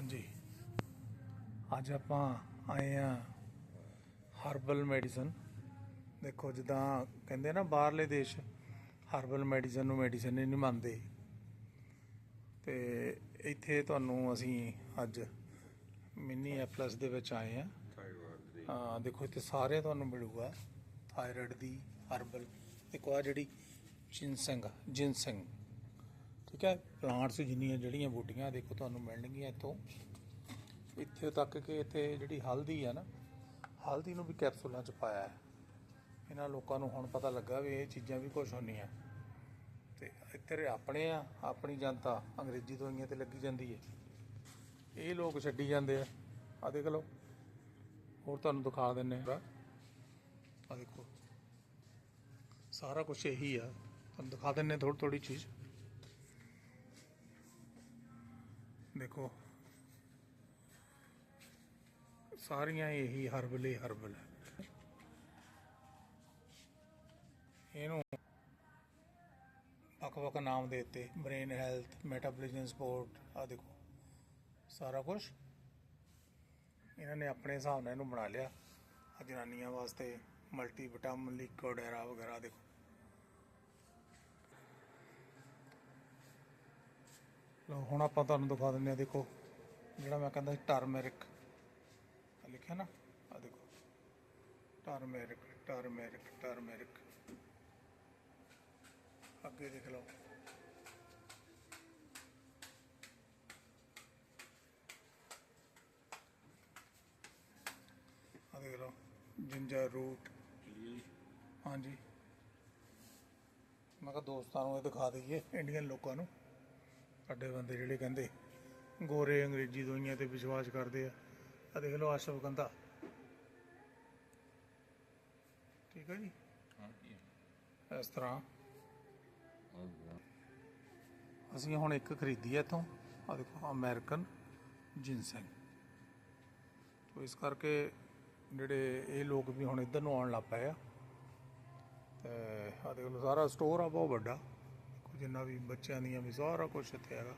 ਹਾਂਜੀ। ਅੱਜ ਆਪਾਂ ਆਏ ਆ ਹਰਬਲ ਮੈਡੀਸਨ। ਦੇਖੋ, ਜਿੱਦਾਂ ਕਹਿੰਦੇ ਨਾ, ਬਾਹਰਲੇ ਦੇਸ਼ ਹਰਬਲ ਮੈਡੀਸਨ ਨੂੰ ਮੈਡੀਸਨ ਨਹੀਂ ਮੰਨਦੇ। ਤੇ ਇੱਥੇ ਤੁਹਾਨੂੰ ਅਸੀਂ ਅੱਜ ਮਿੰਨੀ ਐਪਲਸ ਦੇ ਵਿੱਚ ਆਏ ਆ ਹਾਂ, ਦੇਖੋ, ਇੱਥੇ ਸਾਰੇ ਤੁਹਾਨੂੰ ਮਿਲੂਗਾ। ਥਾਇਰਾਇਡ ਦੀ ਹਰਬਲ। ਦੇਖੋ ਆ ਜਿਹੜੀ ਜਿਨਸੰਗ ਜਿਨਸੰਗ। ਠੀਕ ਹੈ? ਪਲਾਂਟਸ ਜਿੰਨੀਆਂ ਜਿਹੜੀਆਂ ਬੂਟੀਆਂ, ਦੇਖੋ ਤੁਹਾਨੂੰ ਮਿਲਣਗੀਆਂ ਇੱਥੋਂ। ਇੱਥੇ ਤੱਕ ਕਿ ਇੱਥੇ ਜਿਹੜੀ ਹਲਦੀ ਆ ਨਾ, ਹਲਦੀ ਨੂੰ ਵੀ ਕੈਪਸੂਲਾਂ ਚ ਪਾਇਆ ਹੈ। ਇਹਨਾਂ ਲੋਕਾਂ ਨੂੰ ਹੁਣ ਪਤਾ ਲੱਗਾ ਵੀ ਇਹ ਚੀਜ਼ਾਂ ਵੀ ਕੁਝ ਹੁੰਦੀਆਂ। ਤੇ ਇੱਥੇ ਆਪਣੇ ਆ, ਆਪਣੀ ਜਨਤਾ ਅੰਗਰੇਜ਼ੀ ਦਵਾਈਆਂ ਤੇ ਲੱਗੀ ਜਾਂਦੀ ਹੈ ਇਹ ਲੋਕ ਛੱਡੀ ਜਾਂਦੇ ਆ। ਆ ਦੇਖ ਲਓ। ਹੋਰ ਤੁਹਾਨੂੰ ਦਿਖਾ ਦਿੰਨੇ ਆ। ਆ ਦੇਖੋ। ਸਾਰਾ ਕੁਝ ਇਹੀ ਆ। ਤੁਹਾਨੂੰ ਦਿਖਾ ਦਿੰਨੇ ਥੋੜੀ ਥੋੜੀ ਚੀਜ਼। ਦੇਖੋ, ਸਾਰੀਆਂ ਇਹੀ ਹਰਬਲ ਹੀ ਹਰਬਲ। ਹੈ ਇਹਨੂੰ ਵੱਖ ਵੱਖ ਨਾਮ ਦੇ ਦਿੱਤੇ। ਬ੍ਰੇਨ ਹੈਲਥ ਮੈਟਾਬੋਲਿਜ਼ਮ ਸਪੋਰਟ ਆ ਦੇਖੋ, ਸਾਰਾ ਕੁਝ ਇਹਨਾਂ ਨੇ ਆਪਣੇ ਹਿਸਾਬ ਨਾਲ ਇਹਨੂੰ ਬਣਾ ਲਿਆ। ਆ ਜਨਾਨੀਆਂ ਵਾਸਤੇ ਮਲਟੀ ਵਿਟਾਮਿਨ ਲਿਕਵਿਡ ਐਰਾ ਵਗੈਰਾ ਦੇਖੋ। ਹੁਣ ਆਪਾਂ ਤੁਹਾਨੂੰ ਦਿਖਾ ਦਿੰਦੇ ਆ ਦੇਖੋ ਜਿਹੜਾ ਮੈਂ ਕਹਿੰਦਾ ਟਰਮੈਰਿਕ ਲਿਖਿਆ ਨਾ? ਆ ਦੇਖੋ। ਟਰਮੈਰਿਕ ਟਰਮੈਰਿਕ ਟਰਮੈਰਿਕ ਅੱਗੇ ਦੇਖ ਲਓ। ਆ ਦੇਖ ਲਓ ਜਿੰਜਰ ਰੂਟ ਹਾਂਜੀ। ਮੈਂ ਕਿਹਾ ਦੋਸਤਾਂ ਨੂੰ ਇਹ ਦਿਖਾ ਦਈਏ ਇੰਡੀਅਨ ਲੋਕਾਂ ਨੂੰ। ਸਾਡੇ ਬੰਦੇ ਜਿਹੜੇ ਕਹਿੰਦੇ ਗੋਰੇ ਅੰਗਰੇਜ਼ੀ ਦਵਾਈਆਂ ਤੇ ਵਿਸ਼ਵਾਸ ਕਰਦੇ ਆ ਆ ਦੇਖ ਲਓ ਅਸ਼ਵਗੰਧਾ ਠੀਕ ਹੈ ਜੀ? ਇਸ ਤਰ੍ਹਾਂ। ਅਸੀਂ ਹੁਣ ਇੱਕ ਖਰੀਦੀ ਹੈ ਇੱਥੋਂ ਆ ਦੇਖੋ ਅਮਰੀਕਨ ਜਿੰਸੈਂਗ ਤੋ ਇਸ ਕਰਕੇ ਜਿਹੜੇ ਇਹ ਲੋਕ ਵੀ ਹੁਣ ਇੱਧਰ ਨੂੰ ਆਉਣ ਲੱਗ ਪਏ ਆ। ਤੇ ਆ ਦੇਖ ਲਓ ਸਾਰਾ ਸਟੋਰ ਆ ਬਹੁਤ ਵੱਡਾ। ਜਿੰਨਾ ਵੀ ਬੱਚਿਆਂ ਦੀਆਂ ਵੀ ਸਾਰਾ ਕੁਝ ਇੱਥੇ ਹੈਗਾ।